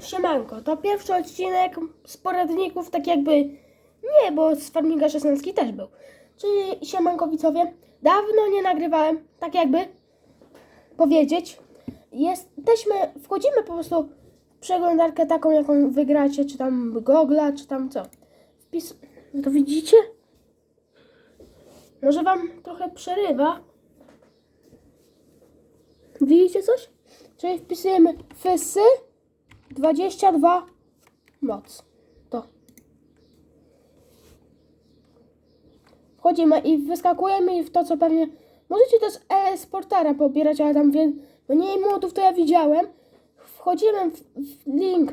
Siemanko, to pierwszy odcinek z poradników, tak jakby nie, bo z Farminga 16 też był. Czyli siemanko widzowie, dawno nie nagrywałem, tak jakby powiedzieć. Jesteśmy, wchodzimy po prostu w przeglądarkę taką, jaką wygracie, czy tam Google'a, czy tam co. Wpis... To widzicie? Może wam trochę przerywa. Widzicie coś? Czyli wpisujemy fysy 22 moc. To. Wchodzimy i wyskakujemy w to, co pewnie... Możecie też e-sportera pobierać, ale tam mniej modów to ja widziałem. Wchodzimy w, w link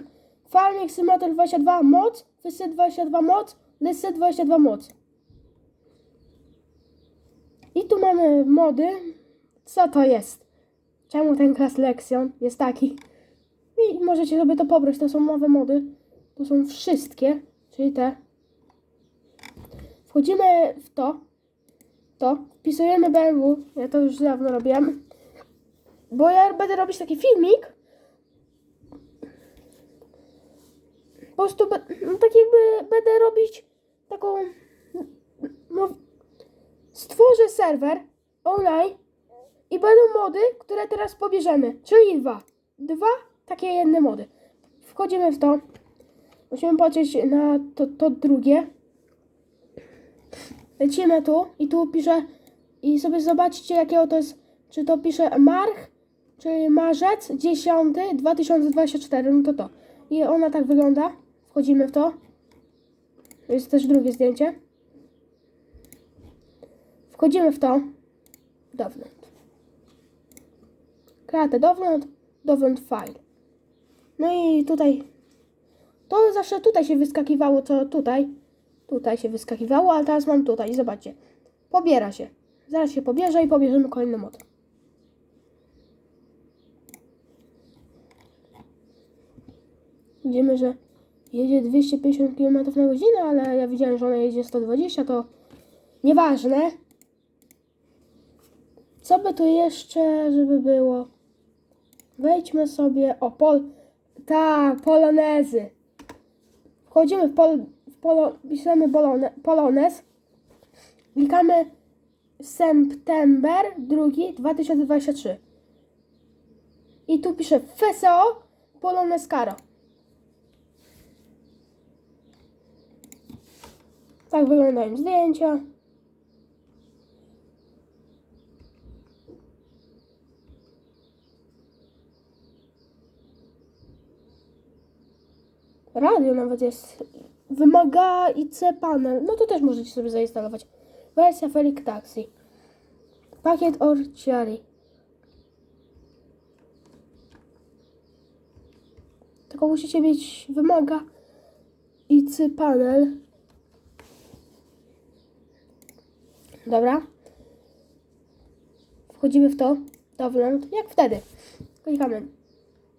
Farming Simulator 22 moc, Fysy 22 moc, Lysy 22 moc. I tu mamy mody. Co to jest? Czemu ten klas lekcjon jest taki? I możecie sobie to pobrać, to są nowe mody. To są wszystkie, czyli te. Wchodzimy w to. To. Wpisujemy BMW. Ja to już dawno robiłem. Bo ja będę robić taki filmik. Po prostu be, no, tak jakby będę robić taką. No, stworzę serwer online i będą mody, które teraz pobierzemy. Czyli dwa. Dwa takie jedne mody. Wchodzimy w to. Musimy patrzeć na to, to drugie. Lecimy tu i tu pisze i sobie zobaczcie jakiego to jest, czy to pisze March, czyli marzec 10 2024, no to to. I ona tak wygląda. Wchodzimy w to. Jest też drugie zdjęcie. Wchodzimy w to. Download. Kreatę download, download file. No i tutaj. To zawsze tutaj się wyskakiwało, co tutaj. Tutaj się wyskakiwało, ale teraz mam tutaj. Zobaczcie. Pobiera się. Zaraz się pobierze i pobierzemy kolejny mod. Widzimy, że jedzie 250 km na godzinę, ale ja widziałem, że ona jedzie 120, to nieważne. Co by tu jeszcze, żeby było? Wejdźmy sobie, o, pol, tak, polonezy. Wchodzimy w, pol, w polo, piszemy polone, polonez. Klikamy September 2 2023. I tu pisze FSO Polonez Caro. Tak wyglądają zdjęcia. Radio nawet jest. Wymaga IC panel. No to też możecie sobie zainstalować. Wersja Felic Taxi. Pakiet Orciari. Tylko musicie mieć. Wymaga IC panel. Dobra. Wchodzimy w to. Download. Jak wtedy. Klikamy.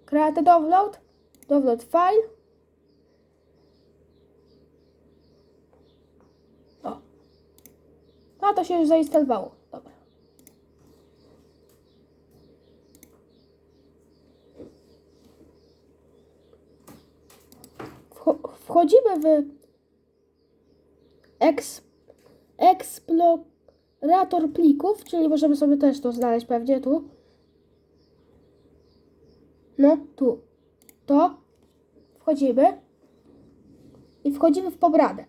Create download. Download file. A to się już zainstalowało. Dobra. Wcho- Wchodzimy w eks, eksplorator plików, czyli możemy sobie też to znaleźć pewnie tu. No, tu. To. Wchodzimy. I wchodzimy w pobradę.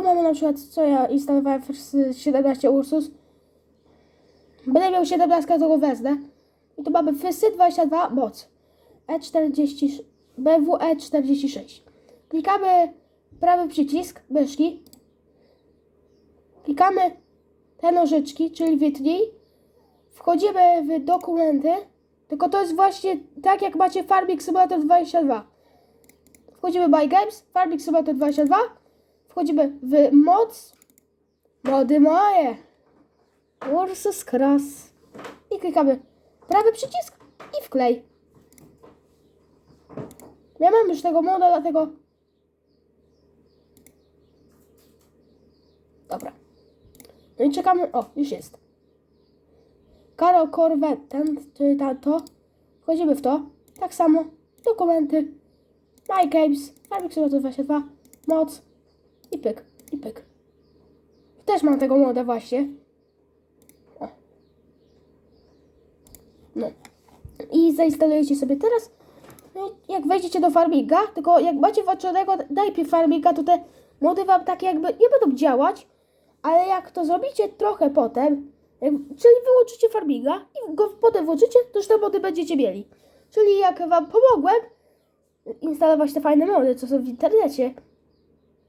Tu mamy na przykład, co ja instalowałem z 17 Ursus. Będę miał 17, to go wezmę. I tu mamy Fysy 22 moc. E40, BMW E46. Klikamy prawy przycisk myszki. Klikamy te nożyczki, czyli wytnij. Wchodzimy w dokumenty. Tylko to jest właśnie tak jak macie Farming Simulator 22. Wchodzimy by Games, Farming Simulator 22. Wchodzimy w moc. Mody moje. Ursus Cross. I klikamy prawy przycisk i wklej. Ja mam już tego moda, dlatego... Dobra. No i czekamy. O, już jest. Karol Corvette, ten, ta, to. Wchodzimy w to. Tak samo. dokumenty, My Games, Simulator 22, moc i pyk, i pyk. Też mam tego moda właśnie. O. No. I zainstalujecie sobie teraz. No, jak wejdziecie do farminga, tylko jak macie włączonego najpierw farminga, to te mody wam tak jakby nie będą działać, ale jak to zrobicie trochę potem, jak, czyli wyłączycie farminga i go potem włączycie, to już te mody będziecie mieli. Czyli jak wam pomogłem instalować te fajne mody, co są w internecie,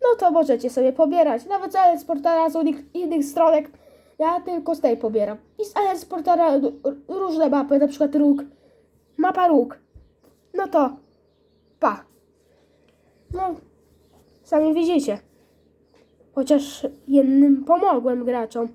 no to możecie sobie pobierać. Nawet z Alensportara, z innych, stronek. Ja tylko z tej pobieram. I z Alensportara r- różne mapy, na przykład róg. Mapa róg. No to pa. No, sami widzicie. Chociaż jednym pomogłem graczom.